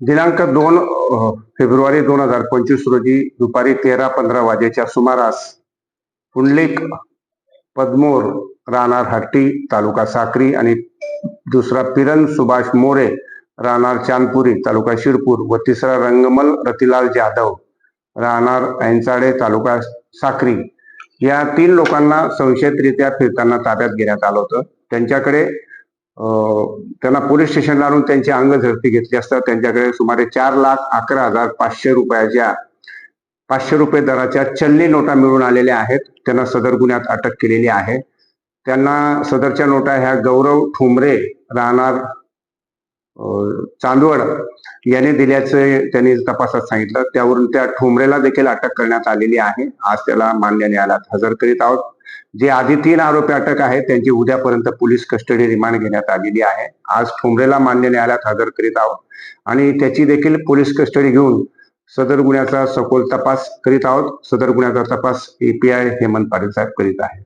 दिनांक दोन फेब्रुवारी दोन हजार पंचवीस रोजी दुपारी तेरा पंधरा वाजेच्या सुमारास पुंडलिक पदमोर राहणार हट्टी तालुका साक्री आणि दुसरा पिरन सुभाष मोरे राहणार चांदपुरी तालुका शिरपूर व तिसरा रंगमल रतिलाल जाधव राहणार ऐंचाडे तालुका साक्री. या तीन लोकांना संशयितरित्या फिरताना ताब्यात घेण्यात आलं होतं. त्यांच्याकडे त्यांना पोलीस स्टेशनला आणून त्यांची अंग झडती घेतली असता त्यांच्याकडे सुमारे चार लाख अकरा हजार पाचशे रुपयाच्या पाचशे रुपये दराच्या चलनी नोटा मिळून आलेल्या आहेत. त्यांना सदर गुन्ह्यात अटक केलेली आहे. त्यांना सदरच्या नोटा ह्या गौरव ठुमरे राहणार चांदवड याने दिल्याचे त्यांनी तपासात सांगितलं. त्यावरून त्या ठोंबरेला देखील अटक करण्यात आलेली आहे. आज त्याला मान्य न्यायालयात हजर करीत आहोत. जे आधी तीन आरोपी अटक आहेत त्यांची उद्यापर्यंत पोलीस कस्टडी रिमांड घेण्यात आलेली आहे. आज ठोंबरेला मान्य न्यायालयात हजर करीत आहोत आणि त्याची देखील पोलीस कस्टडी घेऊन सदर गुन्ह्याचा सखोल तपास करीत आहोत. सदर गुन्ह्याचा तपास एपीआय हेमंत पाटील साहेब करीत आहेत.